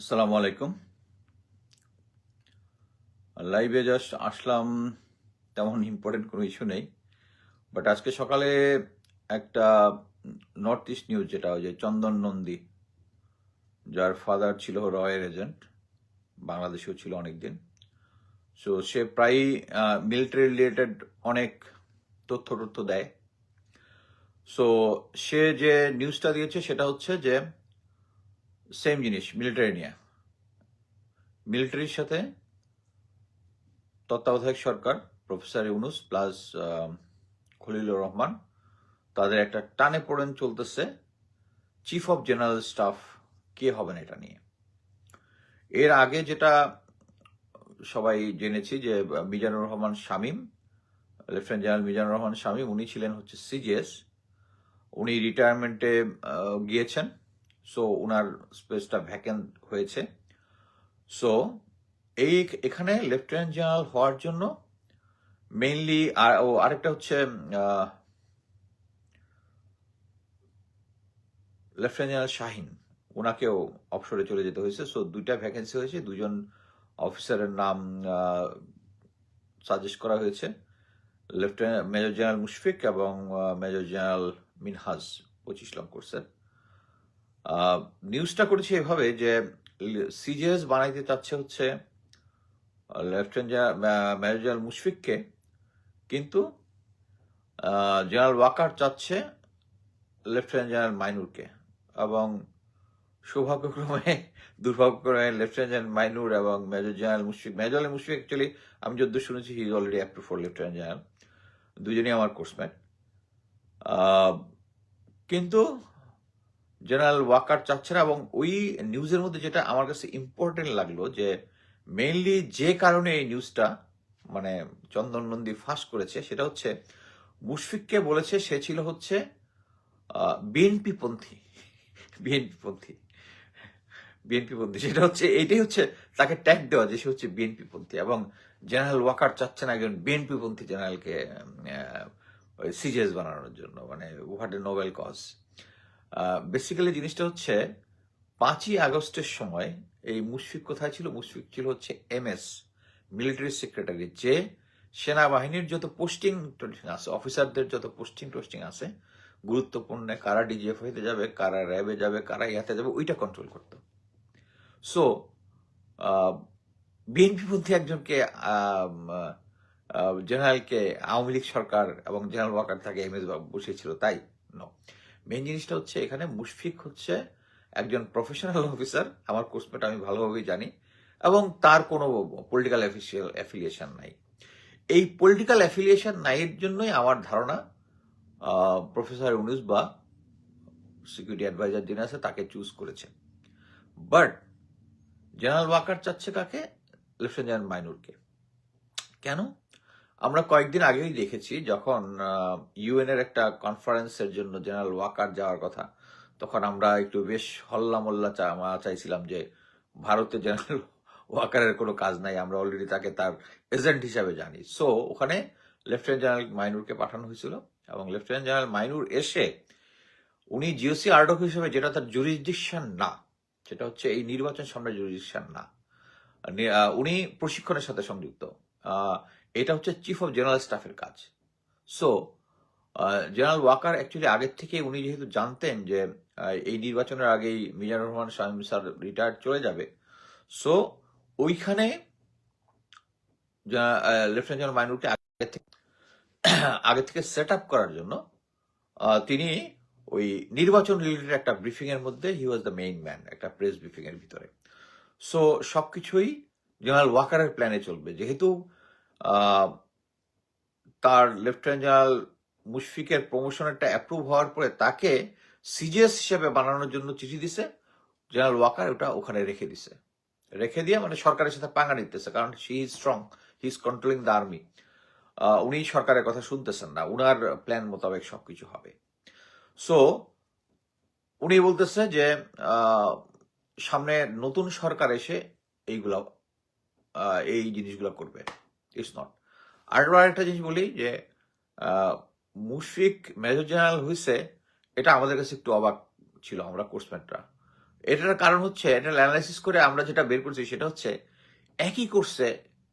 আসসালামু আলাইকুম। লাইভে জাস্ট আসলাম, তেমন ইম্পর্টেন্ট কোনো ইস্যু নেই। বাট আজকে সকালে একটা নর্থ ইস্ট নিউজ যেটা ওই যে চন্দন নন্দী, যার ফাদার ছিল রয়ের এজেন্ট বাংলাদেশেও ছিল অনেকদিন। সো সে প্রায়ই মিলিটারি রিলেটেড অনেক তথ্য তথ্য দেয়। সো সে যে নিউজটা দিয়েছে সেটা হচ্ছে যে সেম জিনিস মিলিটারি নিয়ে। মিলিটারির সাথে তত্ত্বাবধায়ক সরকার প্রফেসর ইউনুস প্লাস খলিলুর রহমান, তাদের একটা টানে পড়েন চলতেছে। চিফ অফ জেনারেল স্টাফ কে হবেন এটা নিয়ে? এর আগে যেটা সবাই জেনেছি যে, মিজানুর রহমান শামীম লেফটেন্যান্ট জেনারেল মিজানুর রহমান শামীম, উনি ছিলেন হচ্ছে সিজিএস উনি রিটায়ারমেন্টে গিয়েছেন। সো ওনার স্পেসটা ভ্যাকেন্ট হয়েছে। সো এই এখানে লেফটেন্যান্ট জেনারেল হওয়ার জন্য মেইনলি আর, ও আরেকটা হচ্ছে লেফটেন্যান্ট জেনারেল শাহিন ওনাকেও অবসরে চলে যেতে হয়েছে। সো দুইটা ভ্যাকেন্সি হয়েছে। দুজন অফিসারের নাম সাজেস্ট করা হয়েছে। লেফটেন্যান্ট মেজর জেনারেল মুশফিক এবং মেজর জেনারেল মিনহাজ পঁচিশ লং করছে নিউজটা করেছে এভাবে যে সিজিএস বানাইতে চাচ্ছে হচ্ছে লেফটেন্যান্ট মেজর মুশফিককে। কিন্তু জেনারেল ওয়াকার চাচ্ছে লেফটেন্যান্ট জেনারেল মাইনুরকে এবং সৌভাগ্যক্রমে, দুর্ভাগ্যক্রমে লেফটেন্যান্ট জেনারেল মাইনুর এবং major general Mushfiq major Mushfiq actually আমি যদ্দ শুনেছি he is already approve for lieutenant general দুজনেই আমার কোর্সমেট কিন্তু জেনারেল ওয়াকার চাচ্ছে না এবং ওই নিউজের মধ্যে যেটা আমার কাছে ইম্পর্টেন্ট লাগল যে মেইনলি যে কারণে এই নিউজটা মানে চন্দন নন্দী ফাঁস করেছে, সেটা হচ্ছে মুশফিককে বলেছে সে ছিল হচ্ছে বিএনপি পন্থী বিএনপি পন্থী বিএনপি পন্থী সেটা হচ্ছে এইটাই হচ্ছে তাকে ট্যাগ দেওয়া যে সে হচ্ছে বিএনপি পন্থী এবং জেনারেল ওয়াকার চাচ্ছে না একজন বিএনপি পন্থী জেনারেলকে সিজিএস বানানোর জন্য মানে what a noble cause basically জিনিসটা হচ্ছে পাঁচই আগস্টের সময় এই মুশফিক কোথায় ছিল? মুশফিক ছিল হচ্ছে এমএস মিলিটারি সেক্রেটারি যে সেনাবাহিনীর যত পোস্টিং আছে অফিসারদের যত পোস্টিং টোস্টিং আছে, গুরুত্বপূর্ণ কারা ডিজিএফ হইতে যাবে, কারা র্যাবে যাবে, কারা ইয়াতে যাবে, ওইটা কন্ট্রোল করত। সো বিএনপি পন্থী একজনকে জেনারেলকে আওয়ামী লীগ সরকার এবং জেনারেল ওয়াকার তাকে এম এস বসিয়েছিল তাই? ন মেন জিনিসটা হচ্ছে এখানে মুশফিক হচ্ছে একজন প্রফেশনাল অফিসার আমার কোর্সমেট আমি ভালোভাবেই জানি। এবং তার কোনো পলিটিক্যাল অফিসিয়াল অ্যাফিলিয়েশন নাই। এই পলিটিক্যাল অ্যাফিলিয়েশন নাই এর জন্যই আমার ধারণা প্রফেসর ইউনুস বা সিকিউরিটি অ্যাডভাইজার যিনি আছে তাকে চুজ করেছে। বাট জেনারেল ওয়াকার চাচ্ছে কাকে? লেফটেন্যান্ট মাইনুরকে কেন? আমরা কয়েকদিন আগেই দেখেছি যখন ইউএন এর একটা কনফারেন্সের জন্য জেনারেল ওয়াকার যাওয়ার কথা, তখন আমরা একটু বেশ হল্লা মোল্লা চাইছিলাম যে ভারতে জেনারেল ওয়াকারের কোনো কাজ নাই, আমরা অলরেডি তাকে তার এজেন্ট হিসাবে জানি। সো ওখানে লেফটেন্যান্ট জেনারেল মাইনুরকে পাঠানো হয়েছিল এবং লেফটেন্যান্ট জেনারেল মাইনুর এসে উনি জিওসি আর্ডক হিসেবে যেটা তার জুরিসডিকশন না, সেটা হচ্ছে এই নির্বাচন সামনে জুরিসডিকশন না। উনি প্রশিক্ষণের সাথে সংযুক্ত। এটা হচ্ছে চিফ অফ জেনারেল স্টাফের কাজ। সো জেনারেল ওয়াকার অ্যাকচুয়ালি আগের থেকে উনি যেহেতু জানতেন যে এই নির্বাচনের আগেই মিজানুর রহমান শামীম স্যার রিটায়ার চলে যাবে। সো ওইখানে লেফটেন্যান্ট জেনারেল মাইনুরকে আগে থেকে আগে থেকে সেট আপ করার জন্য তিনি ওই নির্বাচন রিলেটেড একটা ব্রিফিং এর মধ্যে he was the main man একটা প্রেস ব্রিফিং এর ভিতরে। সো সবকিছুই জেনারেল ওয়াকারের প্ল্যানে চলবে। যেহেতু তার লেফটেন্যান্ট জেনারেল মুশফিকের প্রমোশনেরটা অ্যাপ্রুভ হওয়ার পরে তাকে সিজিএস হিসেবে বানানোর জন্য চিঠি দিছে। জেনারেল ওয়াকার ওটা ওখানে রেখে দিছে। রেখে দিয়ে মানে সরকারের সাথে পাঙ্গা নিতেছে, কারণ he is strong he is controlling the army উনি সরকারের কথা শুনতেছেন না, উনার প্ল্যান মোতাবেক সবকিছু হবে। সো উনি বলতেছে যে সামনে নতুন সরকার এসে এইগুলা এই জিনিসগুলো করবে। It's not. আর একটা জিনিস বলি যে মুশফিক মেজর জেনারেল হয়েছে এটা আমাদের কাছে একটু অবাক ছিল আমরা কোর্সমেটরা এটার কারণ হচ্ছে, এটা অ্যানালাইসিস করে আমরা যেটা বের করছি সেটা হচ্ছে, একই কোর্সে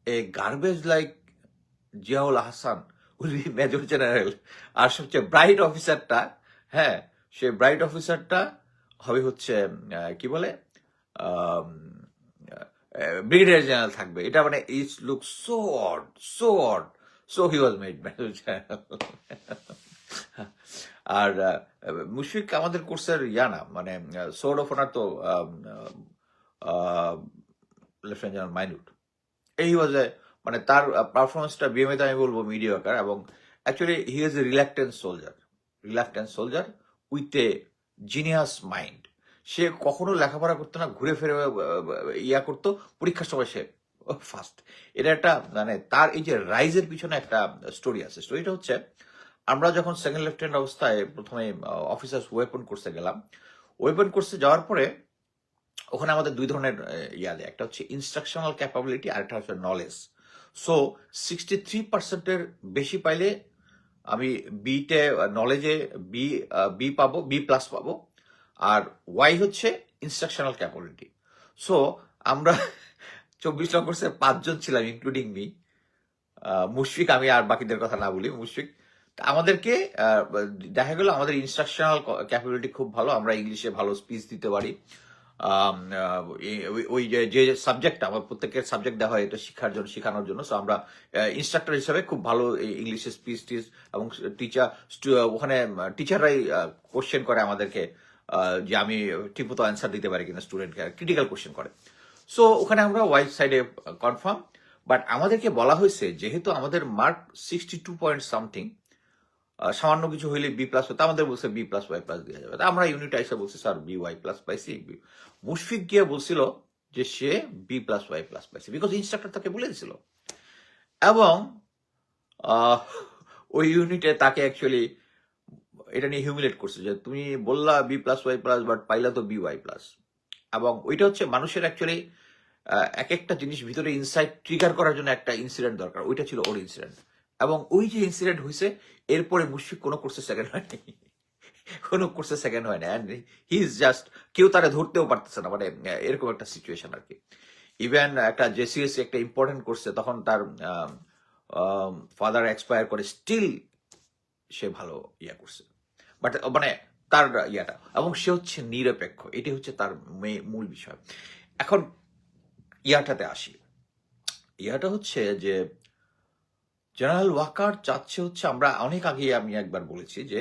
a garbage like Ziaul Ahsan, উনি মেজর জেনারেল। আর সবচেয়ে ব্রাইট অফিসারটা হ্যাঁ সে ব্রাইট অফিসারটা হবে হচ্ছে কি বলে? ব্রিগেডিয়ার জেনারেল থাকবে। এটা মানে it's look so odd so odd so he was made major আর মুশফিক, আমাদের কোর্সের ইয়া না মানে সোর্ড অফ অনার তো লেফটেন্ট জেনারেল মাইনুট এই ওয়াজ এ মানে তার পারফরমেন্সটা বিএমএতে আমি বলব মিডিয়াকার এবং actually he is a reluctance soldier reluctance soldier with a genius mind সে কখনো লেখাপড়া করতো না, ঘুরে ফিরে ইয়া করতো, পরীক্ষার সময় সে ফার্স্ট এটা একটা মানে তার এই যে রাইজের পিছনে একটা স্টোরি আছে। স্টোরিটা হচ্ছে, আমরা যখন সেকেন্ড লেফটেন্যান্ট অবস্থায় প্রথমে অফিসার্স ওয়েপন কোর্সে গেলাম। ওয়েপন কোর্সে যাওয়ার পরে, ওখানে আমাদের দুই ধরনের ইয়া দেয়। একটা হচ্ছে ইনস্ট্রাকশনাল ক্যাপাবিলিটি আর একটা হচ্ছে নলেজ সো সিক্সটি থ্রি পার্সেন্টের বেশি পাইলে আমি বিতে নলেজে বি বি পাবো বি প্লাস পাবো। আর ওয়াই হচ্ছে ইনস্ট্রাকশনাল ক্যাপাবিলিটি সো আমরা চব্বিশ নম্বর কোর্সে পাঁচজন ছিলাম ইনক্লুডিং মি মুশফিক, আমি আর বাকিদের কথা না বলি, মুশফিক। আমাদেরকে দেখা গেল আমাদের ইনস্ট্রাকশনাল ক্যাপাবিলিটি খুব ভালো, আমরা ইংলিশে ভালো স্পিচ দিতে পারি। ওই- যে যে সাবজেক্ট আমার প্রত্যেকের সাবজেক্ট দেওয়া হয়, এটা শিক্ষার জন্য, শেখানোর জন্য। সো আমরা ইনস্ট্রাক্টর হিসাবে খুব ভালো ইংলিশে স্পিচ টিচ এবং টিচার ওখানে টিচাররাই কোশ্চেন করে আমাদেরকে যে আমি ঠিকমতো অ্যান্সার দিতে পারি কিনা স্টুডেন্টকে ক্রিটিক্যাল কোশ্চেন করে। সো ওখানে আমরা ওয়াইড সাইডে কনফার্ম বাট আমাদেরকে বলা হয়েছে যেহেতু আমাদের mark sixty two point something সামান্য কিছু হইলে বি প্লাস হতো, আমাদের বলছে বি প্লাস ওয়াই প্লাস দেওয়া যাবে। আমরা ইউনিট এসে বলছি স্যার বি ওয়াই প্লাস পাইছি মুশফিক গিয়ে বলছিল যে সে বি প্লাস ওয়াই প্লাস পাইছে বিকজ ইনস্ট্রাক্টর তাকে বলে দিছিল। এবং ওই ইউনিটে তাকে অ্যাকচুয়ালি এটা নিয়ে হিউমিলেট করছে যে তুমি বললা B plus Y plus but পাইলা তো বি ওয়াই প্লাস এবং ওইটা হচ্ছে মানুষের অ্যাকচুয়ালি এক একটা জিনিস ভিতরে ইনসাইট ট্রিগার করার জন্য একটা ইনসিডেন্ট দরকার। ওইটা ছিল ওর ইনসিডেন্ট এবং ওই যে ইনসিডেন্ট হয়েছে এরপরে মুশফিক কোনো কোর্সে সেকেন্ড হয়নি কোনো কোর্সে সেকেন্ড হয় না অ্যান্ড হি ইজ জাস্ট কেউ তারা ধরতেও পারতেছে না। মানে এরকম একটা সিচুয়েশন আর কি। ইভেন একটা জেসিএস একটা ইম্পর্টেন্ট করছে তখন তার ফাদার এক্সপায়ার করে স্টিল সে ভালো ইয়া করছে। মানে তার ইয়াটা। এবং সে হচ্ছে নিরপেক্ষ। এটি হচ্ছে তার মূল বিষয়। এখন ইয়াটাতে আসি। ইয়াটা হচ্ছে যে জেনারেল ওয়াকার চাচ্ছে হচ্ছে আমরা অনেক আগে আমি একবার বলেছি যে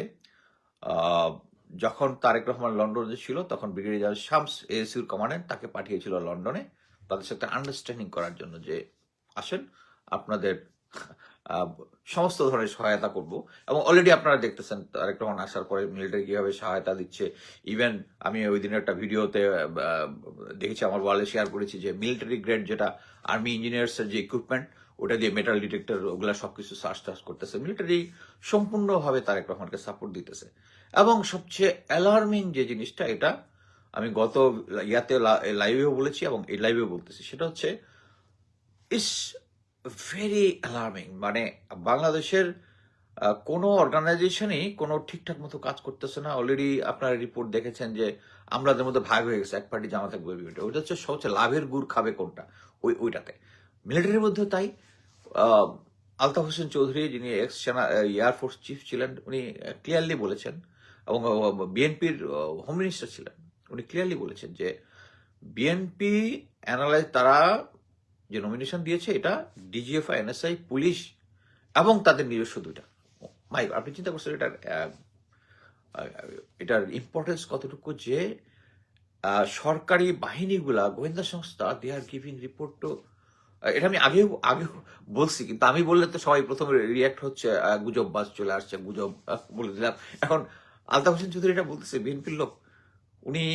যখন তারেক রহমান লন্ডনে ছিল, তখন ব্রিগেডিয়ার শামস এএসিউর কমান্ডেন্ট তাকে পাঠিয়েছিল লন্ডনে। তাদের সাথে আন্ডারস্ট্যান্ডিং করার জন্য যে, আসেন, আপনাদের সমস্ত ধরনের সহায়তা করব। এবং অলরেডি আপনারা দেখতেছেন তারেক রহমান আসার পরে মিলিটারি কীভাবে সহায়তা দিচ্ছে। ইভেন আমি ওই দিনের একটা ভিডিওতে দেখেছি, আমার ওয়ালে শেয়ার করেছি যে মিলিটারি গ্রেড যেটা আর্মি ইঞ্জিনিয়ার্সের যে ইকুইপমেন্ট ওটা দিয়ে মেটাল ডিটেক্টর ওগুলা সবকিছু সার্চ টার্চ করতেছে। মিলিটারি সম্পূর্ণভাবে তারেক রহমানকে সাপোর্ট দিতেছে। এবং সবচেয়ে অ্যালার্মিং যে জিনিসটা, এটা আমি গত ইয়াতে লাইভেও বলেছি এবং এই লাইভেও বলতেছি। সেটা হচ্ছে, ইস ভেরি অ্যালার্মিং মানে বাংলাদেশের কোনো অর্গানাইজেশনই কোনো ঠিকঠাক মতো কাজ করতেছে না। অলরেডি আপনারা রিপোর্ট দেখেছেন যে আমরাদের মধ্যে ভাগ হয়ে গেছে, এক পার্টি জামা থাকবে ওইটা হচ্ছে সবচেয়ে লাভের গুড় খাবে কোনটা? ওই, ওইটাতে। মিলিটারির মধ্যে তাই। আলতাফ হোসেন চৌধুরী যিনি এক্স সেনা এয়ারফোর্স চিফ ছিলেন, উনি ক্লিয়ারলি বলেছেন এবং বিএনপির হোম মিনিস্টার ছিলেন। উনি ক্লিয়ারলি বলেছেন যে বিএনপি অ্যানালাইজ তারা যে নমিনেশন দিয়েছে, এটা ডিজিএফআই এনএসআই পুলিশ এবং তাদের নিজস্ব দুইটা। মাই আপনি চিন্তা করছেন এটার এটার ইম্পর্টেন্স কতটুকু যে সরকারি বাহিনীগুলা, গোয়েন্দা সংস্থা they are giving report to এটা আমি আগেও আগেও বলছি, কিন্তু আমি বললে তো সবাই প্রথমে রিয়াক্ট হচ্ছে গুজব বাস চলে আসছে, গুজব বলে দিলাম। এখন আলতাফ হোসেন চৌধুরী এটা বলতেছে, বিএনপির লোক, উনি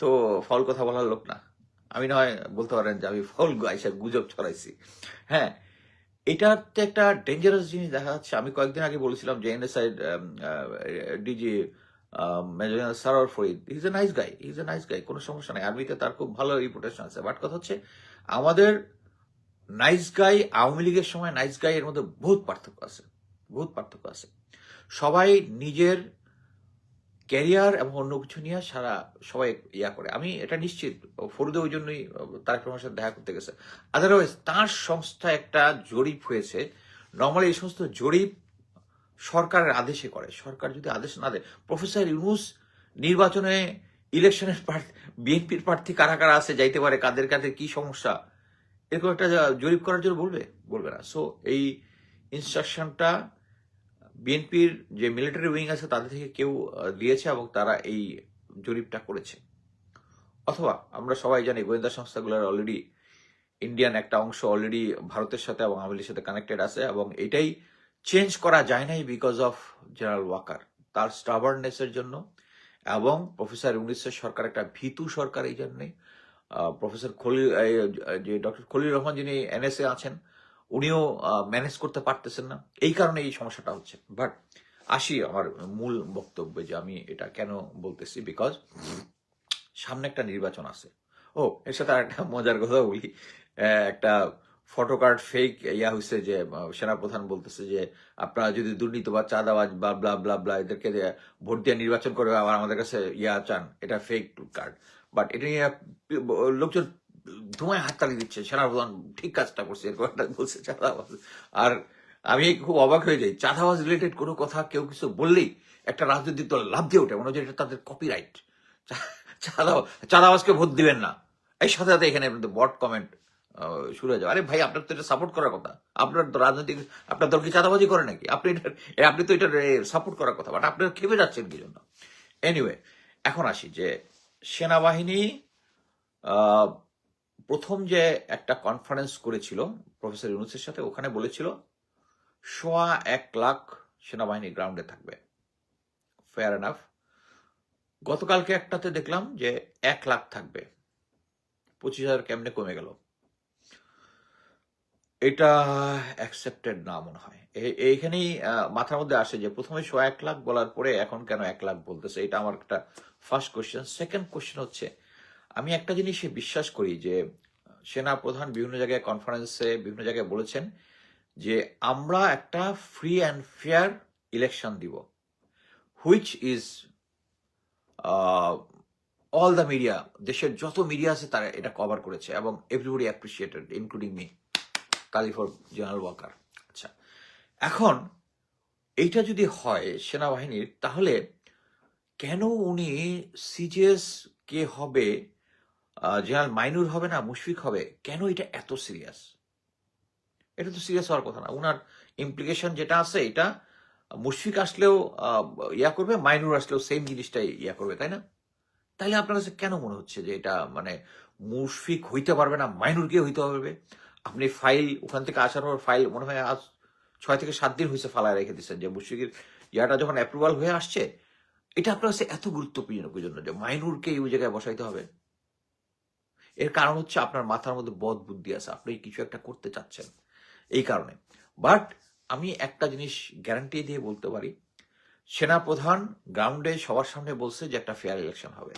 তো ফল কথা বলার লোক না। আমি নয় বলতে পারেন যে আমি ফল আইসা গুজব ছড়াইছি। হ্যাঁ এটাতে একটা ডেঞ্জারাস জিনিস দেখা যাচ্ছে। আমি কয়েকদিন আগে বলেছিলাম যে NSI DG major Sarwar Farid is a nice guy is a nice guy কোনো সমস্যা নাই। আর্মিতে তার খুব ভালো রিপুটেশন আছে। বাট কথা হচ্ছে, আমাদের নাইস গাই আওয়ামী লীগের সময় নাইস গাই এর মধ্যে বহুত পার্থক্য আছে। বহুত পার্থক্য আছে। সবাই নিজের ক্যারিয়ার এবং অন্য কিছু নিয়ে সারা সবাই ইয়া করে। আমি এটা নিশ্চিত, ফরিদে ওই জন্যই তারেক রহমানের সাথে দেখা করতে গেছে। আদারওয়াইজ তার সংস্থা একটা জরিপ হয়েছে। নর্মালি এই সমস্ত জরিপ সরকারের আদেশে করে। সরকার যদি আদেশ না দেয় প্রফেসর ইউনুস নির্বাচনে ইলেকশনের বিএনপির প্রার্থী কারা কারা আছে যাইতে পারে, কাদের কাদের কি সমস্যা, এরকম একটা জরিপ করার জন্য বলবে? বলবে না। সো এই ইনস্ট্রাকশনটা বিএনপির যে মিলিটারি উইং আছে, তাদের থেকে কেউ দিয়েছে এবং তারা এই জরিপটা করেছে। অথবা আমরা সবাই জানি গোয়েন্দা সংস্থাগুলোর অলরেডি ইন্ডিয়ান একটা অংশ অলরেডি ভারতের সাথে এবং আওয়ামী সাথে কানেক্টেড আছে এবং এটাই চেঞ্জ করা যায় নাই বিকজ অফ জেনারেল ওয়াকার তার স্টাবার্নেসের জন্য। এবং প্রফেসর ইউনিসের সরকার একটা ভীতু সরকার এই জন্যে। প্রফেসর খলিল যে ডক্টর খলিল রহমান যিনি এনএসএ আছেন উনিও ম্যানেজ করতে পারতেছেন না। এই কারণে এই সমস্যাটা হচ্ছে। বাট আসি আমার মূল বক্তব্যে যে আমি এটা কেন বলতেছি বিকজ সামনে একটা নির্বাচন আছে। ও, এর সাথে একটা মজার কথা বলি। একটা ফটো কার্ড ফেক ইয়া হয়েছে যে সেনাপ্রধান বলতেছে যে, আপনারা যদি দুর্নীতি বা চাঁদাবাজ বা ব্লা ব্লা ব্লা এদেরকে ভোট দিয়ে নির্বাচন করে আবার আমাদের কাছে ইয়া চান, এটা ফেক কার্ড বাট এটা নিয়ে লোকজন ধুমায় হাততালি দিচ্ছে, সেনাপ্রধান ঠিক কাজটা করছে এরকম একটা বলছে চাঁদাবাজ। আর আমি খুব অবাক হয়ে যাই, চাঁদাবাজ রিলেটেড কোনো কথা কেউ কিছু বললেই একটা রাজনৈতিক দল লাভ দিয়ে ওঠে, মনে হচ্ছে এটা তাদের কপিরাইট চাঁদাবাজ, চাঁদাবাজকে ভোট দিবেন না। এই সাথে সাথে এখানে বট কমেন্ট শুরু হয়ে যাবে আরে ভাই, আপনার তো এটা সাপোর্ট করার কথা। আপনার তো রাজনৈতিক, আপনার দল কি চাঁদাবাজি করে নাকি? আপনি এটা আপনি তো এটা সাপোর্ট করার কথা বাট আপনারা খেপে যাচ্ছেন কি জন্য? এনিওয়ে এখন আসি যে সেনাবাহিনী প্রথম যে একটা কনফারেন্স করেছিল প্রফেসর ইউনুসের সাথে, ওখানে বলেছিল, সোয়া এক লাখ সেনাবাহিনী গ্রাউন্ডে থাকবে। ফেয়ার এনাফ গতকালকে একটাতে দেখলাম যে এক লাখ থাকবে। পঁচিশ হাজার কেমনে কমে গেল? এটা অ্যাকসেপ্টেড না মনে হয়। এইখানেই মাথার মধ্যে আসে যে প্রথমে সোয়া এক লাখ বলার পরে এখন কেন এক লাখ বলতেছে? এটা আমার একটা ফার্স্ট কোশ্চেন সেকেন্ড কোশ্চেন হচ্ছে আমি একটা জিনিসে বিশ্বাস করি যে সেনা প্রধান বিভিন্ন জায়গায় কনফারেন্সে বিভিন্ন জায়গায় বলেছেন যে, আমরা একটা ফ্রি অ্যান্ড ফেয়ার ইলেকশন দিব which is all the media দেশের যত মিডিয়া আছে তারা এটা কভার করেছে এবং এভরিবডি অ্যাপ্রিসিয়েটেড ইনক্লুডিং মি কালিফোর জেনারেল ওয়াকার। আচ্ছা এখন এইটা যদি হয় সেনাবাহিনীর, তাহলে কেন উনি সিজিএস কে হবে জেনারেল মাইনুর হবে না, মুশফিক হবে। কেন এটা এত সিরিয়াস এটা তো সিরিয়াস হওয়ার কথা না। ওনার ইমপ্লিকেশন যেটা আছে, এটা মুশফিক আসলেও ইয়া করবে, মাইনুর আসলেও সেম জিনিসটাই ইয়া করবে, তাই না? তাইলে আপনার কাছে কেন মনে হচ্ছে যে এটা মানে মুশফিক হইতে পারবে না মাইনুরকে হইতে পারবে? আপনি ফাইল ওখান থেকে আসার পর ফাইল মনে হয় আজ ছয় থেকে সাত দিন হয়েছে ফালায় রেখে দিচ্ছেন যে মুশফিকের ইয়াটা যখন অ্যাপ্রুভাল হয়ে আসছে, এটা আপনার কাছে এত গুরুত্বপূর্ণ জন্য যে মাইনুরকে এই জায়গায় বসাইতে হবে? এর কারণ হচ্ছে আপনার মাথার মধ্যে বদ বুদ্ধি আছে, আপনি কিছু একটা করতে চাচ্ছেন। এই কারণে। বাট আমি একটা জিনিস গ্যারান্টি দিয়ে বলতে পারি, সেনাপ্রধান গ্রাউন্ডে সবার সামনে বলছে যে একটা ফেয়ার ইলেকশন হবে।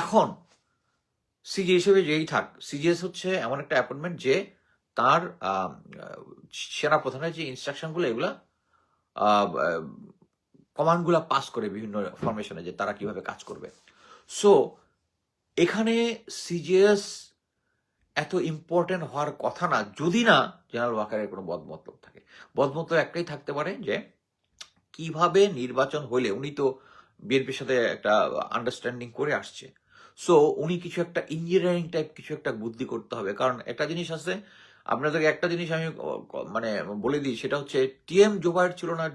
এখন সিজি হিসেবে যেই থাক সিজিএস হচ্ছে এমন একটা অ্যাপয়েন্টমেন্ট যে তার সেনাপ্রধানের যে ইনস্ট্রাকশনগুলো এগুলা কমান্ডগুলো পাস করে বিভিন্ন ফরমেশনে যে তারা কীভাবে কাজ করবে। সো এখানে সিজিএস এত ইম্পর্টেন্ট হওয়ার কথা না, যদি না জেনারেল ওয়াকারের কোনো বদমতলব থাকে। বদমতলব একটাই থাকতে পারে যে, কীভাবে নির্বাচন হলে, উনি তো বিএনপির সাথে একটা আন্ডারস্ট্যান্ডিং করে আসছে। সো উনি কিছু একটা ইঞ্জিনিয়ারিং টাইপ কিছু একটা বুদ্ধি করতে হবে। কারণ একটা জিনিস আছে, আপনাদেরকে একটা জিনিস আমি মানে বলে দিই, সেটা হচ্ছে টিএম জোবায়ের ছিল না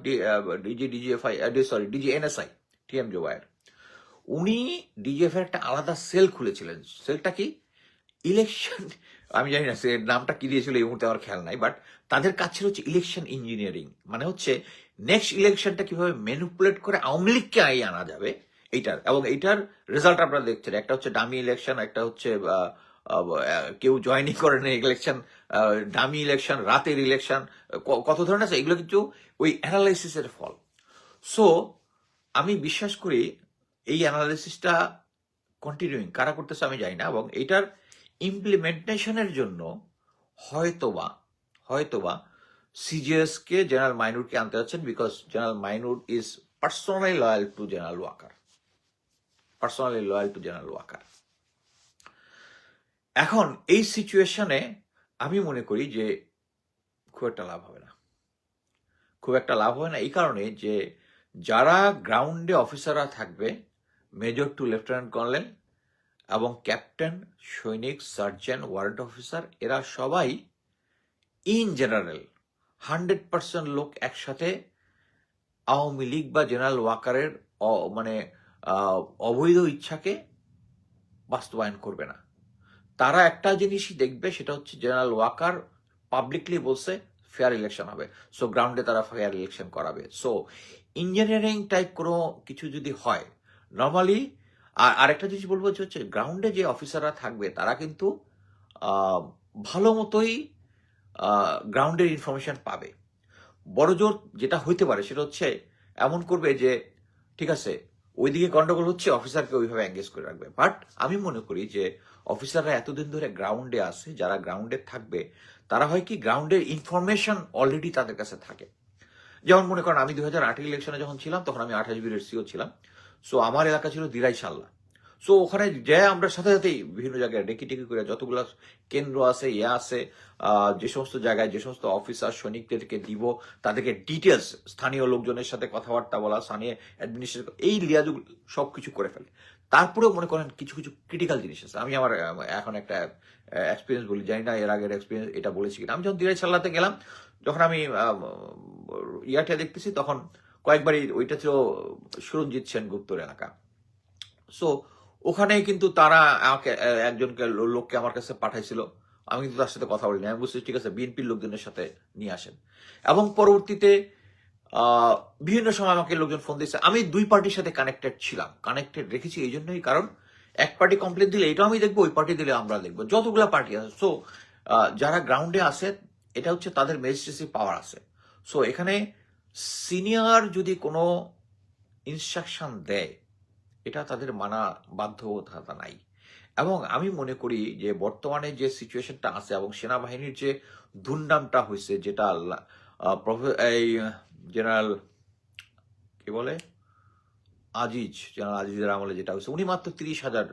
DG DGFI sorry DG NSI TM Zubayer উনি ডিজিএফ এর একটা আলাদা সেল খুলেছিলেন। সেলটা কি? ইলেকশন আমি জানি না, সে নামটা কি দিয়েছিল এই মুহূর্তে আমার খেয়াল নাই বাট তাদের কাজ ছিল হচ্ছে ইলেকশন ইঞ্জিনিয়ারিং মানে হচ্ছে নেক্সট ইলেকশনটা কীভাবে ম্যানিপুলেট করে আওয়ামী লীগকে আই আনা যাবে, এইটার, এবং এইটার রেজাল্ট আপনারা দেখছেন। একটা হচ্ছে ডামি ইলেকশন একটা হচ্ছে কেউ জয়েনই করেন ইলেকশন ডামি ইলেকশন রাতের ইলেকশন কত ধরনের আছে, এগুলো কিন্তু ওই অ্যানালাইসিসের ফল। সো আমি বিশ্বাস করি এই অ্যানালাইসিসটা কন্টিনিউইং কারা করতেছে আমি জানি না, এবং এটার ইমপ্লিমেন্টেশনের জন্য হয়তোবা হয়তোবা সিজিএস কে জেনারেল মাইনুরকে আনতে যাচ্ছেন because general Mainur is personally loyal to general Waker personally loyal to general Waker এখন এই সিচুয়েশনে আমি মনে করি যে খুব একটা লাভ হবে না। খুব একটা লাভ হবে না, এই কারণে যে যারা গ্রাউন্ডে অফিসাররা থাকবে মেজর টু লেফটেন্যান্ট কর্নেল এবং ক্যাপ্টেন, সৈনিক, সার্জেন্ট ওয়ার্ড অফিসার, এরা সবাই ইন জেনারেল, হান্ড্রেড পার্সেন্ট লোক একসাথে আওয়ামী লীগ বা জেনারেল ওয়াকারের মানে অবৈধ ইচ্ছাকে বাস্তবায়ন করবে না। তারা একটা জিনিসই দেখবে, সেটা হচ্ছে জেনারেল ওয়াকার পাবলিকলি বলছে ফেয়ার ইলেকশন হবে। সো, গ্রাউন্ডে তারা ফেয়ার ইলেকশন করাবে। সো, ইঞ্জিনিয়ারিং টাইপ কোনো কিছু যদি হয় নর্মালি আর আরেকটা জিনিস বলব যে হচ্ছে গ্রাউন্ডে যে অফিসাররা থাকবে, তারা কিন্তু ভালো মতোই গ্রাউন্ডের ইনফরমেশন পাবে। বড় জোর যেটা হইতে পারে সেটা হচ্ছে এমন করবে যে, ঠিক আছে, ওইদিকে গন্ডগোল হচ্ছে অফিসারকে ওইভাবে এঙ্গেজ করে রাখবে। বাট আমি মনে করি যে অফিসাররা এতদিন ধরে গ্রাউন্ডে আছে, যারা গ্রাউন্ডে থাকবে, তারা হয় কি গ্রাউন্ডের ইনফরমেশন অলরেডি তাদের কাছে থাকে। যেমন মনে করেন আমি দু হাজার আটের ইলেকশনে যখন ছিলাম, তখন আমি আঠাশ বিরের সিও ছিলাম। সো আমার এলাকা ছিল দিরাই সাল্লা সো ওখানে যে আমরা সাথে সাথেই বিভিন্ন জায়গায় ডেকে টেকি করে যতগুলো কেন্দ্র আছে ইয়ে আছে যে সমস্ত জায়গায় যে সমস্ত অফিসার, সৈনিকদেরকে দিব, তাদেরকে ডিটেলস স্থানীয় লোকজনের সাথে কথাবার্তা বলা, স্থানীয় অ্যাডমিনিস্ট্রেশন এই লিয়াজগুলো সব কিছু করে ফেলে। তারপরেও মনে করেন কিছু কিছু ক্রিটিক্যাল জিনিস আছে। আমি আমার, এখন একটা এক্সপিরিয়েন্স বলি, জানি না এর আগের এক্সপিরিয়েন্স এটা বলেছি কিনা। আমি যখন দিরাই সাল্লাতে গেলাম, যখন আমি ইয়াটা দেখতেছি, তখন কয়েকবারই ওইটা ছিল সুরঞ্জিত সেনগুপ্তর এলাকা। সো ওখানে কিন্তু তারা আমাকে, একজনকে লোককে আমার কাছে পাঠাইছিল। আমি কিন্তু তার সাথে কথা বলিনি। আমি বুঝছি ঠিক আছে, বিএনপির লোকজনের সাথে নিয়ে আসেন। এবং পরবর্তীতে বিভিন্ন সময় আমাকে লোকজন ফোন দিয়েছে। আমি দুই পার্টির সাথে কানেক্টেড ছিলাম। কানেক্টেড রেখেছি এই জন্যই, কারণ এক পার্টি কমপ্লেন দিলে এটা আমি দেখব, ওই পার্টি দিলে আমরা দেখব। যতগুলো পার্টি আছে সো যারা গ্রাউন্ডে আছে, এটা হচ্ছে তাদের ম্যাজিস্ট্রেসি পাওয়ার আছে। সো এখানে সিনিয়র যদি কোনো ইনস্ট্রাকশন দেয়, এটা তাদের মানা বাধ্যবাধকতা নাই। এবং আমি মনে করি যে বর্তমানে যে সিচুয়েশনটা আছে এবং সেনাবাহিনীর যে দুর্নামটা হয়েছে, যেটা এই জেনারেল কি বলে? আজিজ জেনারেল আজিজের আমলে যেটা হয়েছে, উনি মাত্র তিরিশ হাজার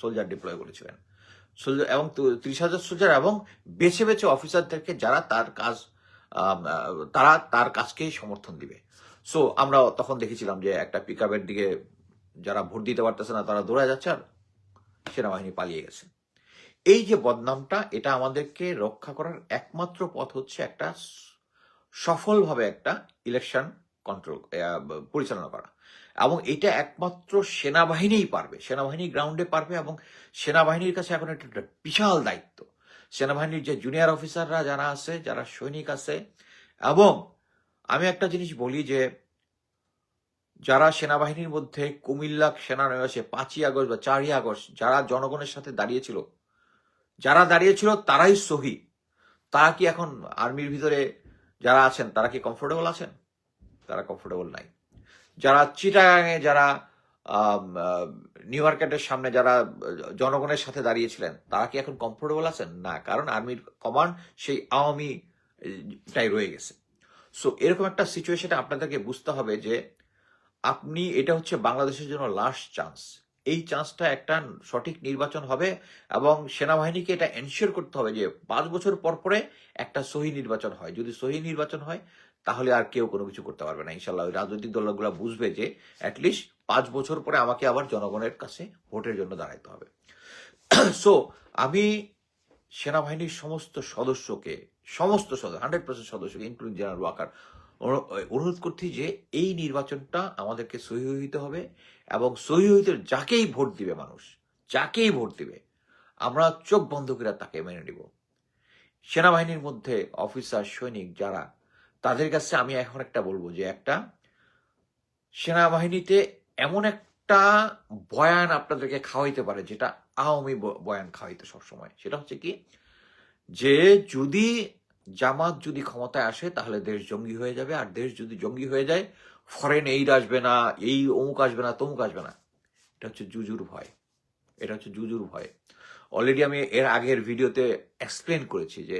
সোলজার ডিপ্লয় করেছিলেন। সোলজার এবং তিরিশ হাজার সোলজার এবং বেছে বেছে অফিসারদেরকে যারা তার কাজ তারা তার কাজকেই সমর্থন দিবে। সো আমরা তখন দেখেছিলাম যে একটা পিক দিকে যারা ভোট দিতে পারতেছে না, তারা দৌড়া যাচ্ছে আর সেনাবাহিনী পালিয়ে গেছে। এই যে বদনামটা, এটা আমাদেরকে রক্ষা করার একমাত্র পথ হচ্ছে একটা সফলভাবে একটা ইলেকশন কন্ট্রোল পরিচালনা করা। এবং এটা একমাত্র সেনাবাহিনীই পারবে, সেনাবাহিনী গ্রাউন্ডে পারবে এবং সেনাবাহিনীর কাছে এখন একটা একটা বিশাল দায়িত্ব। সেনাবাহিনীর যে জুনিয়র অফিসাররা যারা আছে, যারা সৈনিক আছে, এবং আমি একটা জিনিস বলি যে, যারা সেনাবাহিনীর মধ্যে কুমিল্লা সেনানিবাসে পাঁচই আগস্ট বা চারই আগস্ট, যারা জনগণের সাথে দাঁড়িয়েছিল, যারা দাঁড়িয়েছিল তারাই সহি। তারা কি এখন আর্মির ভিতরে যারা আছেন, তারা কি কমফোর্টেবল আছেন? তারা কমফোর্টেবল নাই। যারা চিটাগাঙে যারা নিউ মার্কেটের সামনে যারা জনগণের সাথে দাঁড়িয়েছিলেন, তারা কি এখন কমফোর্টেবল আছেন? না, কারণ আর্মির কমান্ড সেই আওয়ামী টাই রয়ে গেছে। সো এরকম একটা সিচুয়েশনে আপনাদেরকে বুঝতে হবে যে, আপনি, এটা হচ্ছে বাংলাদেশের জন্য লাস্ট চান্স এই চান্সটা একটা সঠিক নির্বাচন হবে এবং সেনাবাহিনীকে এটা এনশিওর করতে হবে যে, পাঁচ বছর পর পরে একটা সহি নির্বাচন হয়। যদি সহি নির্বাচন হয় তাহলে আর কেউ কোনো কিছু করতে পারবে না। ইনশাল্লাহ ওই রাজনৈতিক দলগুলো বুঝবে যে অ্যাটলিস্ট পাঁচ বছর পরে আমাকে আবার জনগণের কাছে ভোটের জন্য দাঁড়াইতে হবে। সো আমি সেনাবাহিনীর সমস্ত সদস্যকে, সমস্ত সদস্য হান্ড্রেড পার্সেন্ট সদস্যকে ইনক্লুডিং জেনারেল ওয়াকার অনুরোধ করছি যে এই নির্বাচনটা আমাদেরকে সহি হবে এবং সহি হইতে যাকেই ভোট দিবে মানুষ, যাকেই ভোট দিবে, আমরা চোখ বন্ধ করে তাকে মেনে নিব। সেনাবাহিনীর মধ্যে অফিসার সৈনিক যারা তাদের কাছে আমি এখন একটা বলব যে একটা, সেনাবাহিনীতে এমন একটা বয়ান আপনাদেরকে খাওয়াইতে পারে যেটা আওয়ামী বয়ান খাওয়াইতে সবসময়। সেটা হচ্ছে কি? যে যদি জামাত যদি ক্ষমতায় আসে তাহলে দেশ জঙ্গি হয়ে যাবে, আর দেশ যদি জঙ্গি হয়ে যায় ফরেন এইড আসবে না, এই অমুক আসবে না, তমুক আসবে না। এটা হচ্ছে জুজুর ভয়। এটা হচ্ছে জুজুর ভয়। অলরেডি আমি এর আগের ভিডিওতে এক্সপ্লেন করেছি যে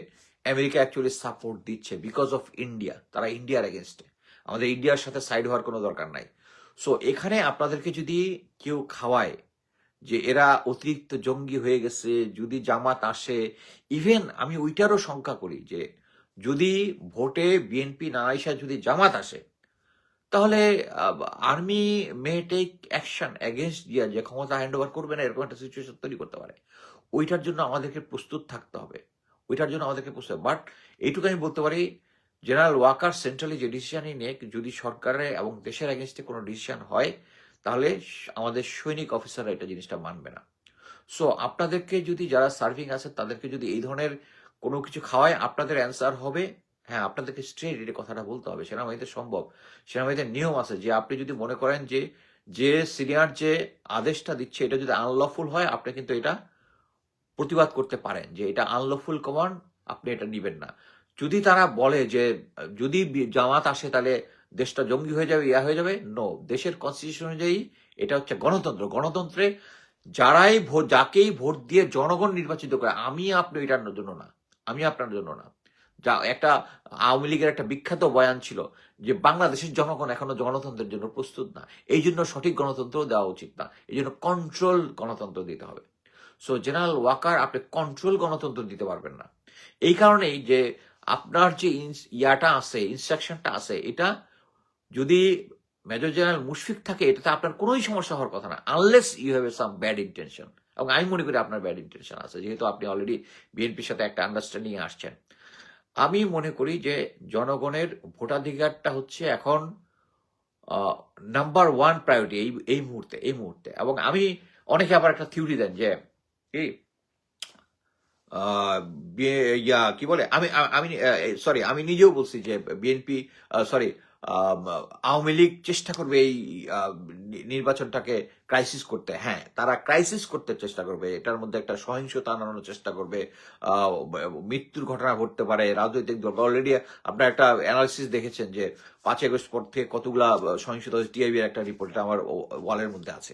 আমেরিকা অ্যাকচুয়ালি সাপোর্ট দিচ্ছে বিকজ অফ ইন্ডিয়া তারা ইন্ডিয়ার এগেনস্টে আমাদের ইন্ডিয়ার সাথে সাইড হওয়ার কোনো দরকার নাই। সো এখানে আপনাদেরকে যদি কেউ খাওয়ায় যে এরা অতিরিক্ত জঙ্গি হয়ে গেছে, যদি জামাত আসে ইভেন আমি ওইটারও শঙ্কা করি যে যদি ভোটে বিএনপি না আইসা যদি জামাত আসে, তাহলে army may take action against দিয়া যে ক্ষমতা হ্যান্ড ওভার করবে না, এরকম একটা সিচুয়েশন তৈরি করতে পারে। ওইটার জন্য আমাদেরকে প্রস্তুত থাকতে হবে। ওইটার জন্য আমাদেরকে প্রস্তুত বাট এইটুকু আমি বলতে পারি জেনারেল ওয়াকার সেন্ট্রালি যে ডিসিশনই নেক, যদি সরকারের এবং দেশের এগেনস্টে কোনো ডিসিশন হয়, তাহলে আমাদের সৈনিক অফিসাররা এটা জিনিসটা মানবে না। সো আপনাদেরকে যদি যারা সার্ভিং আছে, তাদেরকে যদি এই ধরনের কোনো কিছু খাওয়ায়, আপনাদের অ্যান্সার হবে। হ্যাঁ আপনাদেরকে স্ট্রেট এটা কথাটা বলতে হবে। সেনাবাহিনীতে সম্ভব। সেনাবাহিনীতে নিয়ম আছে যে, আপনি যদি মনে করেন যে যে সিনিয়র যে আদেশটা দিচ্ছে, এটা যদি আনলফুল হয়, আপনি কিন্তু এটা প্রতিবাদ করতে পারেন যে এটা আনলফুল কমান্ড আপনি এটা নিবেন না। যদি তারা বলে যে, যদি জামাত আসে তাহলে দেশটা জঙ্গি হয়ে যাবে, ইয়া হয়ে যাবে নো দেশের কনস্টিটিউশন অনুযায়ী এটা হচ্ছে গণতন্ত্র। গণতন্ত্রে যারাই ভোট যাকেই ভোট দিয়ে জনগণ নির্বাচিত করে, আমি আপনি এটার জন্য না, আমি আপনার জন্য না। যা, একটা আওয়ামী লীগের একটা বিখ্যাত বয়ান ছিল যে, বাংলাদেশের জনগণ এখনও গণতন্ত্রের জন্য প্রস্তুত না। এই জন্য সঠিক গণতন্ত্র দেওয়া উচিত না। এই জন্য কন্ট্রোল গণতন্ত্র দিতে হবে। সো জেনারেল ওয়াকার আপনি কন্ট্রোল গণতন্ত্র দিতে পারবেন না। এই কারণেই যে আপনার যে ইয়াটা আছে ইনস্ট্রাকশনটা আছে, এটা যদি মেজর জেনারেল মুশফিক থাকে, এটাতে আপনার কোনোই সমস্যা হওয়ার কথা না unless you have a some bad intention এবং আমি মনে করি আপনার ব্যাড ইন্টেনশন আছে, যেহেতু আপনি অলরেডি বিএনপির সাথে একটা আন্ডারস্ট্যান্ডিং আসছেন। আমি মনে করি যে জনগণের ভোটাধিকারটা হচ্ছে এখন নাম্বার ওয়ান প্রায়োরিটি এই এই মুহূর্তে এই মুহূর্তে। এবং আমি, অনেকে আবার একটা থিওরি দেন যে বি- ইয়া কি বলে আমি আমি সরি আমি নিজেও বলছি যে বিএনপি সরি আওয়ামী লীগ চেষ্টা করবে এই নির্বাচনটাকে ক্রাইসিস করতে হ্যাঁ তারা ক্রাইসিস করতে চেষ্টা করবে এটার মধ্যে একটা সহিংসতা আনানোর চেষ্টা করবে মৃত্যুর ঘটনা ঘটতে পারে রাজনৈতিক দল অলরেডি আপনার একটা অ্যানালিসিস দেখেছেন যে পাঁচ আগস্ট পর থেকে কতগুলা সহিংসতা টিআইবি একটা রিপোর্ট আমার ওয়ালের মধ্যে আছে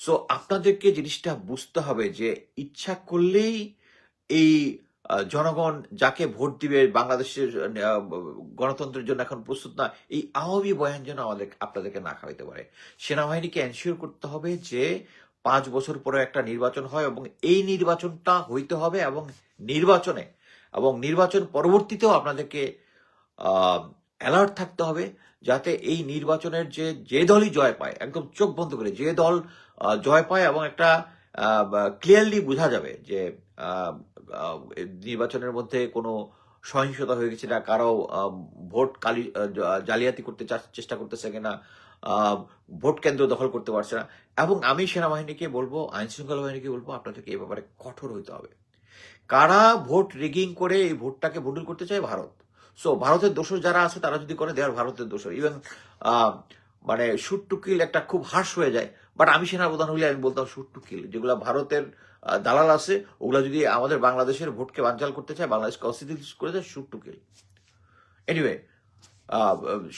সো আপনাদেরকে জিনিসটা বুঝতে হবে যে ইচ্ছা করলেই এই জনগণ যাকে ভোট দিবে বাংলাদেশের গণতন্ত্রের জন্য এখন প্রস্তুত না, এই আওয়ামী বয়ান যেন আমাদের, আপনাদেরকে না খাওয়াইতে পারে। সেনাবাহিনীকে এনশিওর করতে হবে যে পাঁচ বছর পরে একটা নির্বাচন হয় এবং এই নির্বাচনটা হইতে হবে এবং নির্বাচনে, এবং নির্বাচন পরবর্তীতেও আপনাদেরকে অ্যালার্ট থাকতে হবে যাতে এই নির্বাচনের যে যে দলই জয় পায়, একদম চোখ বন্ধ করে, যে দল জয় পায় এবং একটা ক্লিয়ারলি বোঝা যাবে যে নির্বাচনের মধ্যে কোনো সহিংসতা হয়ে গেছে না, কারও ভোট কালি জালিয়াতি করতে চেষ্টা করতেছে কিনা ভোট কেন্দ্র দখল করতে পারছে না। এবং আমি সেনাবাহিনীকে বলব আইন শৃঙ্খলা বাহিনীকে বলব, আপনাদেরকে এ ব্যাপারে কঠোর হইতে হবে। কারা ভোট রিগিং করে এই ভোটটাকে ভুন্ডুল করতে চায়? ভারত। সো ভারতের দোষর যারা আছে, তারা যদি করে দেওয়ার ভারতের দোষর। ইভেন মানে শুট একটা খুব হার্শ হয়ে যায়। বাট আমি সেনা প্রধান হইলে আমি বলতাম শুট টু কিল যেগুলা ভারতের দালাল আছে, ওগুলো যদি আমাদের বাংলাদেশের ভোটকে বানচাল করতে চায়, বাংলাদেশ কনস্টিটিউশন করে দেয় শুট টু কিল এনিওয়ে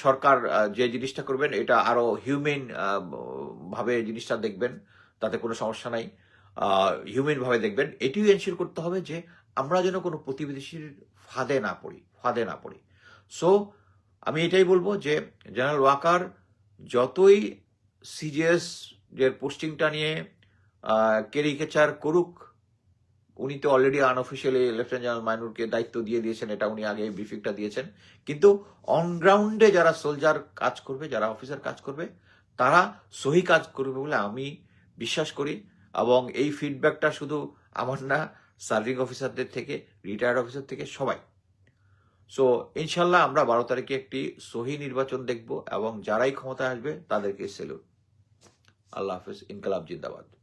সরকার যে জিনিসটা করবেন, এটা আরও হিউম্যান ভাবে জিনিসটা দেখবেন, তাতে কোনো সমস্যা নাই। হিউম্যান ভাবে দেখবেন। এটিও এনশিওর করতে হবে যে, আমরা যেন কোনো প্রতিবেশীর ফাঁদে না পড়ি, ফাঁদে না পড়ি। সো আমি এটাই বলব যে জেনারেল ওয়াকার যতই সিজিএস এর পোস্টিংটা নিয়ে কেরিকেচার করুক, উনি তো অলরেডি আনঅফিসিয়ালি লেফটেন্যান্ট জেনারেল মাইনুরকে দায়িত্ব দিয়ে দিয়েছেন, এটা উনি আগে ব্রিফিংটা দিয়েছেন। কিন্তু অনগ্রাউন্ডে যারা সোলজার কাজ করবে, যারা অফিসার কাজ করবে, তারা সহি কাজ করবে বলে আমি বিশ্বাস করি। এবং এই ফিডব্যাকটা শুধু আমার না সার্ভিং অফিসারদের থেকে রিটায়ার্ড অফিসার থেকে সবাই। সো ইনশাল্লাহ আমরা বারো তারিখে একটি সহি নির্বাচন দেখব এবং যারাই ক্ষমতায় আসবে, তাদেরকে সেলুট আল্লাহ হাফিজ ইনকালাব জিন্দাবাদ।